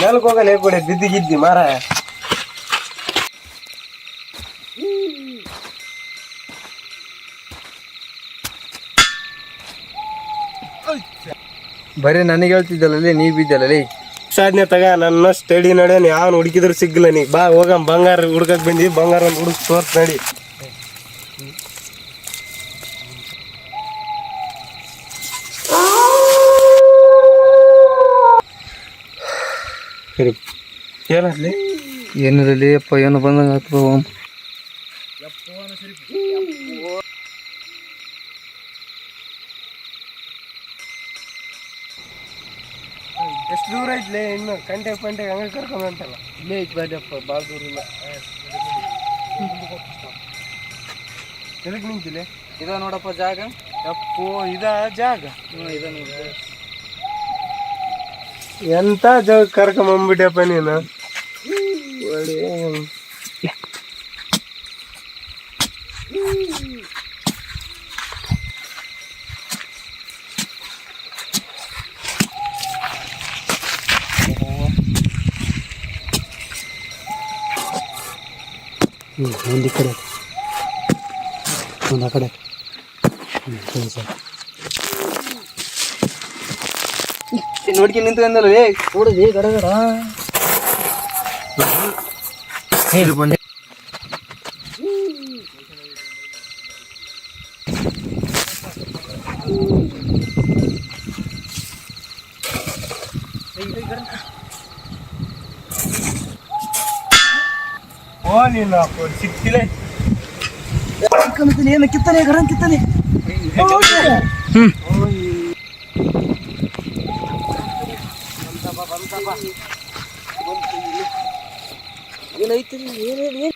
ಮೇಲಕ್ಕೆ ಹೋಗಲ್ಲ, ಹೇಗೆ ಬಿದ್ದಿಗಿದ್ದಿ ಮಾರ ಬರೀ ನನಗೆ ಹೇಳ್ತಿದ್ದಲ್ಲ ನೀ ಬಿದ್ದಲ್ಲ ಸಾಧನೆ ತಗ, ನನ್ನ ಸ್ಟಡಿ ನಡೆ ಯಾವ ಹುಡುಕಿದ್ರು ಸಿಗ್ಲ ನೀ. ಬಾ, ಹೋಗಮ್, ಬಂಗಾರ ಹುಡ್ಕಕ್ ಬಂದಿ, ಬಂಗಾರ ಒಂದು ಹುಡುಕ್ ತೋರ್ಸ್ ನಡಿ. ಸರಿ ಏನಸ್ಲಿ ಏನಿರಲಿ ಅಪ್ಪ ಏನು ಬಂದಂಗೆ ಆಯ್ತು ಎಷ್ಟು ದೂರ ಐತ್ಲೆ ಇನ್ನು ಕಂಟೆ ಪಂಟೆ ಕರ್ಕೊಂಡು ಅಂತಲ್ಲ ಇಲ್ಲೇ ಐತ್ ಬಾಡ್ಯಪ್ಪ ಭಾಳ ದೂರ ಇಲ್ಲ. ಎದಕ್ಕೆ ನಿಂತಿಲೆ ಇದ ನೋಡಪ್ಪ ಜಾಗ. ಅಪ್ಪೋ ಇದ ಜಾಗ. ಇದ ನೋಡ. ಎಂತ ಜಾಗ ಕರ್ಕೊಂಬಂದ್ಬಿಟ್ಯಪ್ಪ ನೀನು? ಒಂದು ಕಡೆ ಒಂದು ಆ ಕಡೆ ಹ್ಞೂ ಸರಿ ಸರಿ. ನೋಡ್ಕೊಂಡು ನಿಂತ್ಕೊಂಡಲ್ಲ ಲೇ ಕೂಡದೆ ಗಡಗಡ ಓ ನೀನು ಅಪ್ಪ ಸಿಕ್ತಿಲೆ ಏನು ಕಿತ್ತನೆ ಗಡನ್ ಕಿತ್ತನೆ. ಏನೈತಿ ಏನೇನು